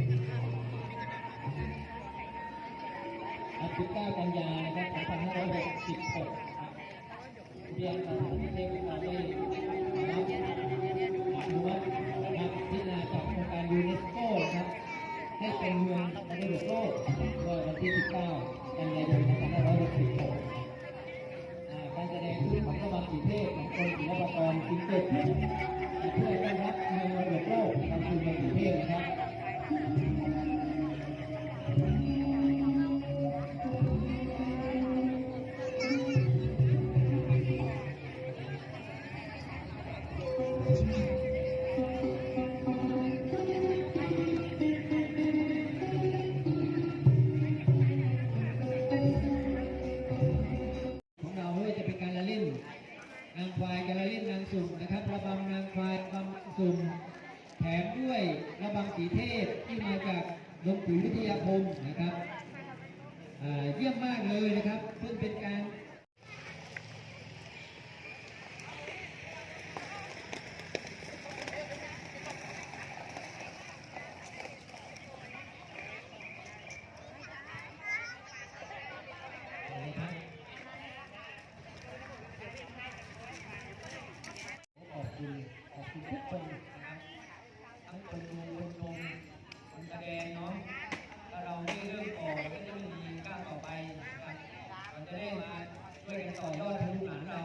19กันยานะครับ2566เรียนสถานเทคโนโลยีนะครับอนุวัตนะครับพิจารณาจากโครงการยูเนสโกนะครับให้เป็นเมืองมรดกโลกเมื่อวันที่ 19 กันยายน 2566การแสดงชุดของพระบำสีเทพของกรมศิลปากรจึงเกิดขึ้นเพื่อ สุ่มนะครับระบำนางควายระบำสุ่มแถมด้วยระบำสีเทพที่มาจากหลวงปู่วิทยาคมนะครับเยี่ยมมากเลย ช่วยกันต่อยอดใลูานเรา